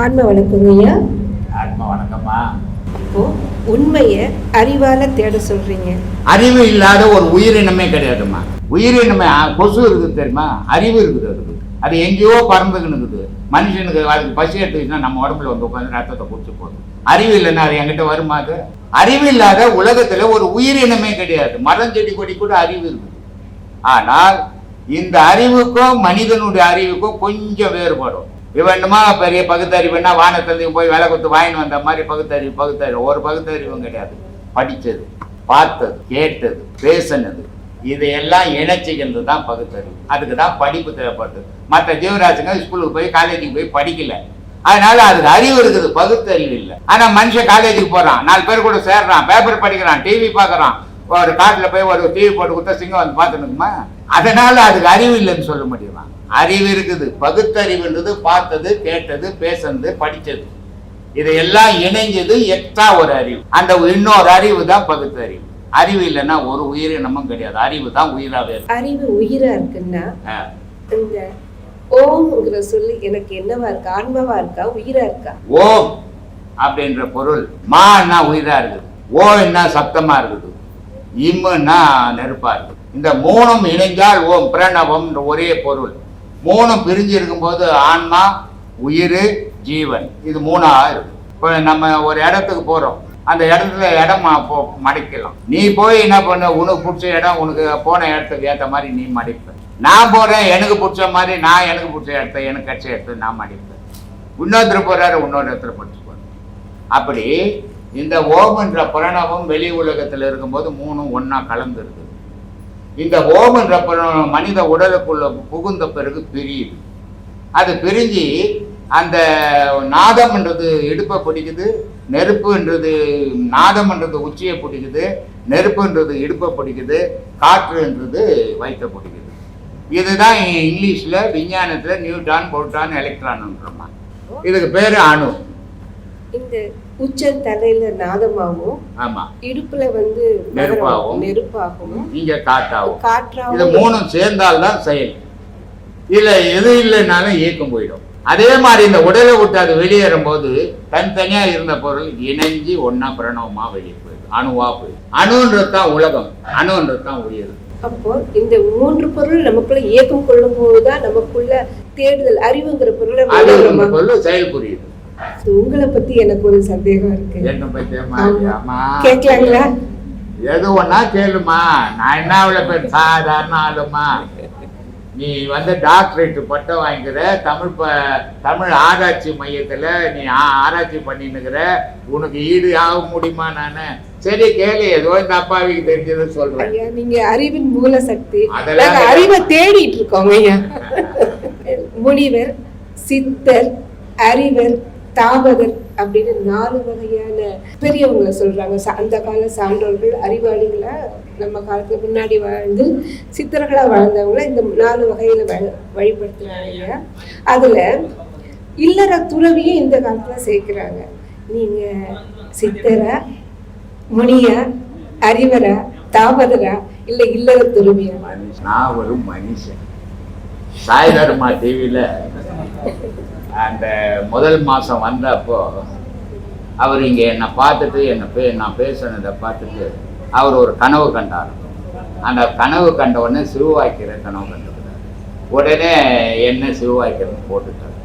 ஆன்ம வணக்கங்கய்யா ஆத்மா வணக்கம்மா இப்போ உண்மையை அறிவால தேட சொல்றீங்க. அறிவு இல்லாத ஒரு உயிரினமே கிடையாதும்மா. உயிரினமே கொசு இருக்குது தெரியுமா? அறிவு இருக்குது அதுக்கு. அது எங்கேயோ பறந்துக்கின்னு இருக்குது மனுஷனுக்கு அதுக்கு பசி எடுத்துச்சுன்னா நம்ம உடம்புல வந்து உட்காந்து ரத்தத்தை குடிச்சு போகுது அறிவு இல்லைன்னா அது என்கிட்ட வருமா அது? அறிவு இல்லாத உலகத்துல ஒரு உயிரினமே கிடையாது. மரம் செடி கொடி கூட அறிவு இருக்குது. ஆனால் இந்த அறிவுக்கும் மனிதனுடைய அறிவுக்கும் கொஞ்சம் வேறுபடும் இவனுமா பெரிய பகுத்தறிவுன்னா வானத்தந்தையும் போய் வேலை கொடுத்து வாங்கின்னு வந்த மாதிரி பகுத்தறிவு பகுத்தறிவு. ஒரு பகுத்தறிவும் கிடையாது. படித்தது பார்த்தது கேட்டது பேசினது. இதையெல்லாம் இணைச்சிக்கிறது தான் பகுத்தறிவு. அதுக்கு தான் படிப்பு தேவைப்படுது. மற்ற ஜீவராஜங்க ஸ்கூலுக்கு போய் காலேஜுக்கு போய் படிக்கல. அதனால அதுக்கு அறிவு இருக்குது பகுத்தறிவு இல்லை. ஆனால் மனுஷன் காலேஜுக்கு போகிறான் நாலு பேர் கூட சேர்றான் பேப்பர் படிக்கிறான் டிவி பார்க்குறான். ஒரு காட்டில் போய் ஒரு டிவி போட்டு கொடுத்தா சிங்கம் வந்து பார்த்துனுக்குமா அதனால அதுக்கு அறிவு இல்லைன்னு சொல்ல முடியுமா? அறிவு இருக்குது. பகுத்தறிவுன்றது பார்த்தது கேட்டது பேசுனது படிச்சது இதையெல்லாம் இணைஞ்சது எக்ஸ்ட்ரா ஒரு அறிவு. அந்த இன்னொரு அறிவு தான் பகுத்தறிவு. அறிவு இல்லைன்னா ஒரு உயிரினமும் கிடையாது. அறிவு தான் உயிராவே இருக்கு. அறிவு உயிரா இருக்குன்னா. இந்த ஓம்ங்கிற சொல்லு எனக்கு என்னவா இருக்கா? ஆன்மாவா இருக்கா? உயிரா இருக்கா? ஓம் அப்படின்ற பொருள் மான்னா உயிரா இருக்குது. ஓ என்ன சப்தமா இருக்குது. இம்முன்னா நெருப்பா இருக்குது. இந்த மூணும் இணைஞ்சால் ஓம் பிரணவம் ஒரே பொருள். மூணும் பிரிஞ்சு இருக்கும்போது ஆன்மா உயிர் ஜீவன். இது மூணாக இருக்கும். இப்போ நம்ம ஒரு இடத்துக்கு போகிறோம் அந்த இடத்துல இடம் போ- மடிக்கலாம். நீ போய் என்ன பண்ண? உனக்கு பிடிச்ச இடம் உனக்கு போன இடத்துக்கு ஏற்ற மாதிரி நீ மடிப்ப. நான் போகிறேன் எனக்கு பிடிச்ச மாதிரி நான் எனக்கு பிடிச்ச இடத்த எனக்கு கட்சி இடத்த நான் மடிப்பேன். இன்னொருத்தர் போகிறாரு இன்னொரு இடத்துல படிச்சு அப்படி இந்த ஓம்ன்ற பிரணவம் வெளி உலகத்தில் இருக்கும்போது மூணும் ஒன்றா கலந்துருக்கு இந்த ஓம்ன்ற மனித உடலுக்குள்ள புகுந்த பிறகு பிரியுது. அது பிரிஞ்சு அந்த நாதம்ன்றது இடுப்பை பிடிக்குது நெருப்புன்றது நாதம்ன்றது உச்சியை பிடிக்குது நெருப்புன்றது இடுப்பை பிடிக்குது காற்றுன்றது வயிற்றை பிடிக்குது. இதுதான் இங்கிலீஷில் விஞ்ஞானத்தில் நியூட்ரான் புரோட்டான் எலக்ட்ரான்ன்றமா இதுக்கு பேர் அணு. இந்த உச்ச தலையில நாதமாகவும் ஆமா. இடுப்புல வந்து நெருப்பாகும். நெருப்பாகவும் இங்க இது காற்றாகவும் மூணும் சேர்ந்தால்தான் செயல். இல்ல எது இல்லைனாலும் இயக்கம் போயிடும். அதே மாதிரி இந்த உடலை விட்டு அது வெளியேறும் போது தனித்தனியா இருந்த பொருள் இணைஞ்சு ஒண்ணா பிரணவமா வெளியே போயிடும். அணுவா போயிடும். அணுன்றது தான் உலகம். அணுன்றது தான் உயிர். அப்போ இந்த மூன்று பொருள் நமக்குள்ள இயக்கம் கொள்ளும் போதுதான் நமக்குள்ள தேடுதல் அறிவுங்கிற பொருளை பொருள் செயல் புரியுது. உங்களை பத்தி எனக்கு ஒரு சந்தேகம் இருக்கு. கேட்கலாங்களா? எது ஒண்ணா கேளுமா. நான் என்ன அவ்வளவு பேர் சாதாரண ஆளுமா? நீ வந்து டாக்டரேட் பட்டம் வாங்கிக்கிற தமிழ் ப தமிழ் ஆராய்ச்சி மையத்துல நீ ஆராய்ச்சி பண்ணின்னுக்கிற உனக்கு ஈடு ஆக முடியுமா நானு? சரி கேளு. ஏதோ இந்த அப்பாவிக்கு தெரிஞ்சது சொல்றேன். ஐயா நீங்க அறிவின் மூல சக்தி அதெல்லாம் அறிவை தேடிட்டு இருக்கோங்க முனிவர் சித்தர் அறிவர் தாபகர் அப்படின்னு நாலு வகையான பெரியவங்களை சொல்றாங்க. அந்த கால சான்றோர்கள் அறிவாளிகளை நம்ம காலத்துல முன்னாடி வாழ்ந்து சித்தர்களா வாழ்ந்தவங்கள இந்த நாலு வகையில வ- வழிபடுத்துறாங்க அதுல இல்லற துறவியும் இந்த காலத்துல சேர்க்கிறாங்க. நீங்க சித்தரா முனியா அறிவரா தாவதரா இல்ல இல்லற துறவியா? மனுஷன் நான் ஒரு மனுஷன். சாய் தர்மா டிவியில அந்த முதல் மாதம் வந்தப்போ அவர் இங்கே என்னை பார்த்துட்டு என்னை பே நான் பேசுனதை பார்த்துட்டு அவர் ஒரு கனவு கண்டார். அந்த கனவு கண்ட உடனே சிறுவாய்க்கிற கனவு கண்டுக்கிறார் உடனே என்ன சிறுவாய்க்கிறன்னு போட்டுட்டார்.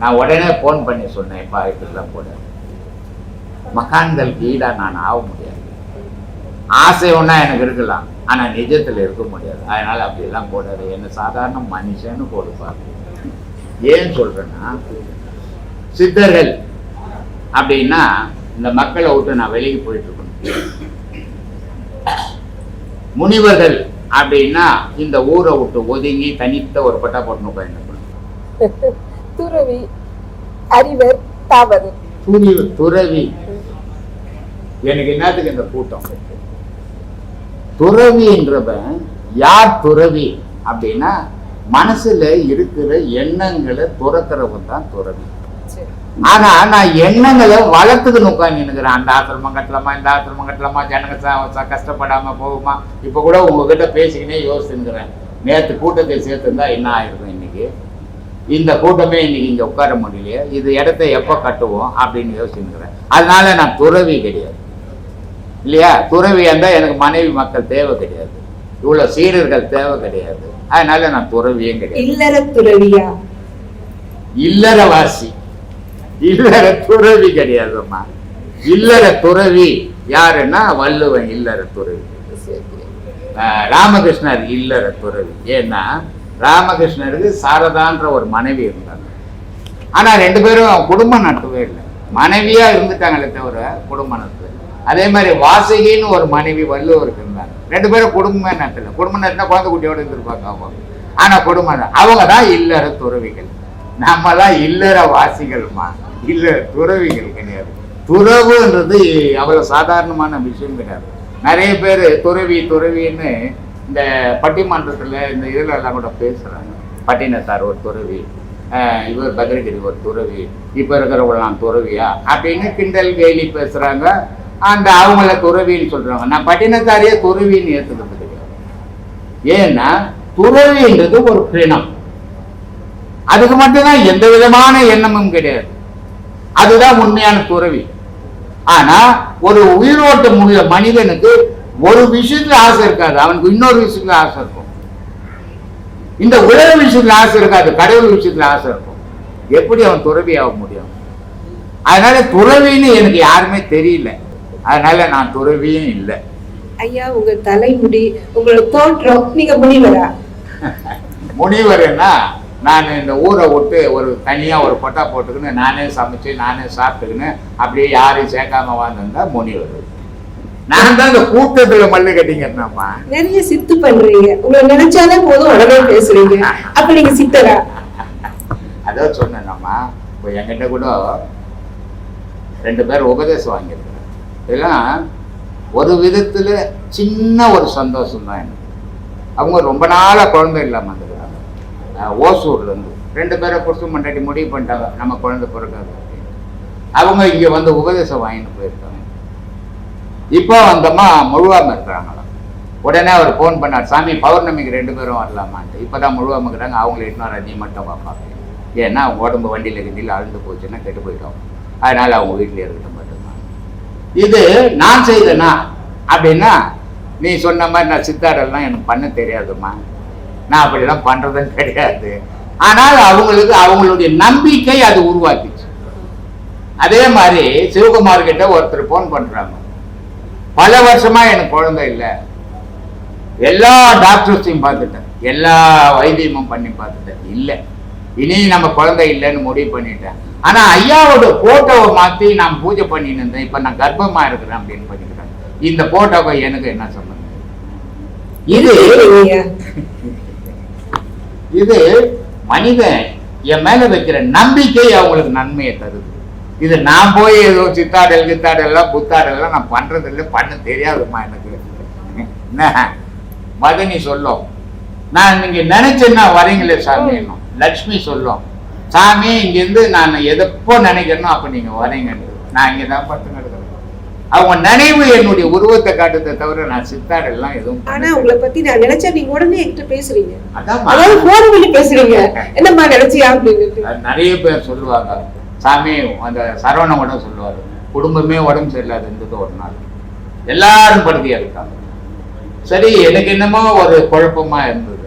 நான் உடனே ஃபோன் பண்ணி சொன்னேன் இப்போ இப்படிலாம் போட. மகான்களுக்கு ஈடாக நான் ஆக முடியாது. ஆசை ஒன்றா எனக்கு இருக்கலாம். ஆனால் நிஜத்தில் இருக்க முடியாது. அதனால் அப்படிலாம் போடாது. என்ன சாதாரண மனுஷன்னு போடுப்பார் ஏன் சொல்கிறேன்னா சித்தர்கள் அப்படின்னா இந்த மக்களை விட்டு நான் வெளியே போயிட்டு இருக்கணும் முனிவர்கள் அப்படின்னா இந்த ஊரை விட்டு ஒதுங்கி தனித்த ஒரு பட்டா போட்டு உட்காந்துருக்கணும். துறவி அறிவர் தாவதர் துறவி துறவி. எனக்கு என்னத்துக்கு இந்த கூட்டம்? துறவின்றவன் யார் துறவி அப்படின்னா மனசுல இருக்கிற எண்ணங்களை துறக்கிறவன் தான் துறவி. ஆனா நான் எண்ணங்களை வளர்த்துக்கணும் உட்காந்து நினைக்கிறேன் அந்த ஆசிரமம் கட்டலாமா இந்த ஆசிரமம் கட்டலாமா ஜனங்க கஷ்டப்படாம போகுமா? இப்ப கூட உங்ககிட்ட பேசிக்கினே யோசிச்சுக்கிறேன் நேத்து கூட்டத்தை சேர்த்துருந்தா என்ன ஆயிருக்கும் இன்னைக்கு? இந்த கூட்டமே இன்னைக்கு இங்க உட்கார முடியலையே. இது இடத்த எப்போ கட்டுவோம் அப்படின்னு யோசிச்சுக்கிறேன் அதனால நான் துறவி கிடையாது. இல்லையா? துறவி இருந்தால் எனக்கு மனைவி மக்கள் தேவை கிடையாது. இவ்வளோ சீடர்கள் தேவை கிடையாது. அதனால நான் துறவியும் கிடையாது. இல்லற துறவியா? இல்லறவாசி இல்லற துறவி கிடையாதும்மா. இல்லற துறவி யாருன்னா வள்ளுவன் இல்லற துறவி. ராமகிருஷ்ணர் இல்லற துறவி. ஏன்னா ராமகிருஷ்ணருக்கு சாரதான்ற ஒரு மனைவி இருந்தாங்க. ஆனா ரெண்டு பேரும் குடும்பம் நடத்தவே இல்லை. மனைவியா இருந்துட்டாங்களே தவிர குடும்பம் நடத்தல அதே மாதிரி வாசகின்னு ஒரு மனைவி வள்ளுவருக்கு ரெண்டு பேரும் குடும்பமே நடத்தல குடும்பம் நடத்தினா குழந்தை குட்டியோட இருந்திருப்பாங்க அவங்க. ஆனால் குடும்பம் நட- அவங்க தான் இல்லற துறவிகள். நம்மலாம் இல்லற வாசிகள்மா. இல்லற துறவிகள் கிடையாது. துறவுன்றது அவ்வளோ சாதாரணமான விஷயம் கிடையாது. நிறைய பேர் துறவி துறவின்னு இந்த பட்டிமன்றத்தில் இந்த இதில் எல்லாம் கூட பேசுகிறாங்க பட்டினத்தார் ஒரு துறவி இவர் பத்ரகிரி ஒரு துறவி இப்போ இருக்கிறவங்களாம் துறவியா அப்படின்னு கிண்டல் கேலி பேசுகிறாங்க அந்த அவங்கள துறவின்னு சொல்றாங்க. நான் பட்டினத்தாரியே துறவின்னு ஏற்றுக்கிறது கிடையாது ஏன்னா துறவின்றது ஒரு பிணம் அதுக்கு மட்டும்தான் எந்த விதமான எண்ணமும் கிடையாது. அதுதான் உண்மையான துறவி. ஆனா ஒரு உயிரோட்டம் உள்ள மனிதனுக்கு ஒரு விஷயத்துல ஆசை இருக்காது. அவனுக்கு இன்னொரு விஷயத்துல ஆசை இருக்கும். இந்த உலக விஷயத்துல ஆசை இருக்காது. கடவுள் விஷயத்துல ஆசை இருக்கும். எப்படி அவன் துறவி ஆக முடியும்? அதனால துறவின்னு எனக்கு யாருமே தெரியல. அதனால நான் துறவியும் இல்லை. ஐயா உங்க தலைமுடி உங்களோட தோற்றம் நீங்க முனிவரா? முனிவர்னா நான் இந்த ஊரை விட்டு ஒரு தனியாக ஒரு கொட்டா போட்டுக்கின்னு நானே சமைச்சு நானே சாப்பிட்டுக்கின்னு அப்படியே யாரையும் சேர்க்காம வாழ்ந்திருந்தா முனிவர். நான் தான் இந்த கூட்டத்தில் மல்லு கட்டிங்கிறேன்மா நிறைய சித்து பண்றீங்க. உங்களை நினைச்சாலே போதும் உடனே பேசுறீங்க. அப்ப நீங்க சித்தரா? அதான் சொன்னேன்னம்மா இப்போ என்கிட்ட கூட ரெண்டு பேர் உபதேசம் வாங்கியிருக்கிறேன் இதெல்லாம் ஒரு விதத்தில் சின்ன ஒரு சந்தோஷம் தான் எனக்கு. அவங்க ரொம்ப நாளாக குழந்தை இல்லாமல் இருந்துக்கிறாங்க ஓசூர்லேருந்து ரெண்டு பேரை கொடுத்து மண்டாட்டி முடிவு பண்ணிட்டாங்க. நம்ம குழந்தை பிறக்காது அவங்க இங்கே வந்து உபதேசம் வாங்கிட்டு போயிருக்காங்க. இப்போ வந்தம்மா முழுவாமல் இருக்கிறாங்களாம் உடனே அவர் ஃபோன் பண்ணார் சாமி பௌர்ணமிக்கு ரெண்டு பேரும் வரலாமான்ட்டு. இப்போ தான் முழுவாமல் இருக்கிறாங்க அவங்கள இன்னொரு நீ மட்டும் பார்ப்பாங்க ஏன்னா அவங்க உடம்பு வண்டியில் கிண்டியில் அழுந்து போச்சுன்னா கெட்டு போயிட்டோம் அதனால் அவங்க வீட்டில் இருக்கட்டும். இது நான் செய்தனா? அப்படின்னா நீ சொன்ன மாதிரி நான் சித்தாரெல்லாம் எனக்கு பண்ண தெரியாதும்மா. நான் அப்படிலாம் பண்ணுறதும் கிடையாது. ஆனால் அவங்களுக்கு அவங்களுடைய நம்பிக்கை அது உருவாக்கிச்சு. அதே மாதிரி சிவகுமார் கிட்ட ஒருத்தர் ஃபோன் பண்ணுறாங்க பல வருஷமாக எனக்கு குழந்தை இல்லை. எல்லா டாக்டர்ஸையும் பார்த்துட்டேன். எல்லா வைத்தியமும் பண்ணி பார்த்துட்டேன். இல்லை. இனி நம்ம குழந்தை இல்லைன்னு முடிவு பண்ணிட்டேன். ஆனா ஐயாவோட போட்டோவை மாத்தி நான் பூஜை பண்ணிட்டு இருந்தேன். இப்ப நான் கர்ப்பமா இருக்கிறேன் அப்படின்னு பண்ணிக்கிறேன் இந்த போட்டோவை எனக்கு என்ன சம்பந்தம்? இது இது மனிதன் என் மேல வைக்கிற நம்பிக்கை அவங்களுக்கு நன்மையை தருது. இது நான் போய் ஏதோ சித்தாடல் கித்தாடெல்லாம் புத்தாடெல்லாம் நான் பண்றது இல்லை பண்ண தெரியாதும்மா எனக்கு. என்ன? மதனி சொல்லும். நான் நீங்க நினைச்சேன்னா வரீங்களே சாமி. லக்ஷ்மி சொல்லும். சாமி இங்கிருந்து நான் எதப்போ நினைக்கிறேனோ அப்ப நீங்க வரீங்கன்னு நான் இங்க தான் பட்டு நடக்கிறேன் அவங்க நினைவு என்னுடைய உருவத்தை காட்டுறதை தவிர நான் சித்தாடெல்லாம் எதுவும் ஆனா உங்களை பத்தி நான் நினைச்சா நீங்க உடனே என்கிட்ட பேசுறீங்க. அதான் அதாவது போன் பண்ணி பேசுறீங்க. என்னம்மா நினைச்சியா அப்படின்னு. நிறைய பேர் சொல்லுவாங்க. சாமி அந்த சரவணன் கூட சொல்லுவார். குடும்பமே உடம்பு சரியில்லாத இருந்தது ஒரு நாள். எல்லாரும் படுக்கையா இருக்காங்க. சரி எனக்கு என்னமோ ஒரு குழப்பமா இருந்தது.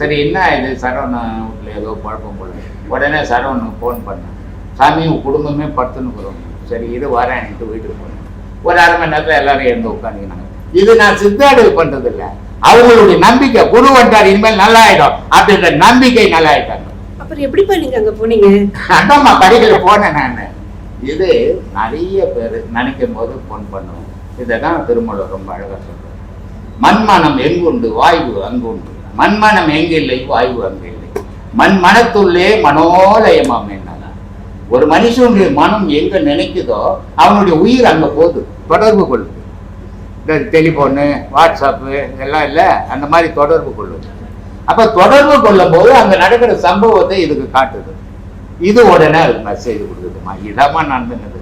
சரி என்ன இது? சரவணன் வீட்டில் ஏதோ குழப்பம் போல உடனே சரவணனுக்கு ஃபோன் பண்ணேன். சாமி உன் குடும்பமே படுத்துன்னு சரி இது வரேன்ட்டு வீட்டுக்கு போனேன் ஒரு அரை மணி நேரத்தில் எல்லாரும் எழுந்து உட்காந்துக்கினாங்க. இது நான் சித்தாடல் பண்றது இல்ல அவங்களுடைய நம்பிக்கை குரு வந்தார் இனிமேல் நல்லா ஆயிடும் அப்படின்ற நம்பிக்கை நல்லா ஆயிட்டாங்க அப்புறம் எப்படிப்பா நீங்க அங்க போனீங்க? அதாம்மா படிக்கல போனேன் நான். இது நிறைய பேர் நினைக்கும் போது ஃபோன் பண்ணுவேன் இதை தான் திருமூலர் ரொம்ப அழகா சொல்றார். மண்மனம் எங்குண்டு வாய்வு அங்குண்டு. மண்மனம் எங்கில்லை வாய்வு அங்கு இல்லை மண் மனத்துள்ளே மனோலயமாம் ஒரு மனுஷனுடைய மனம் எங்க நினைக்குதோ அவனுடைய உயிர் அங்க போகுது. தொடர்பு கொள்ளுது. இந்த டெலிஃபோனு வாட்ஸ்அப்பு இதெல்லாம் இல்லை அந்த மாதிரி தொடர்பு கொள்ளுது. அப்ப தொடர்பு கொள்ளும் போது அங்க நடக்கிற சம்பவத்தை இதுக்கு காட்டுது. இது உடனே அதுக்கு மெசேஜ் கொடுக்குதுமா இதாம்மா நடந்துனது.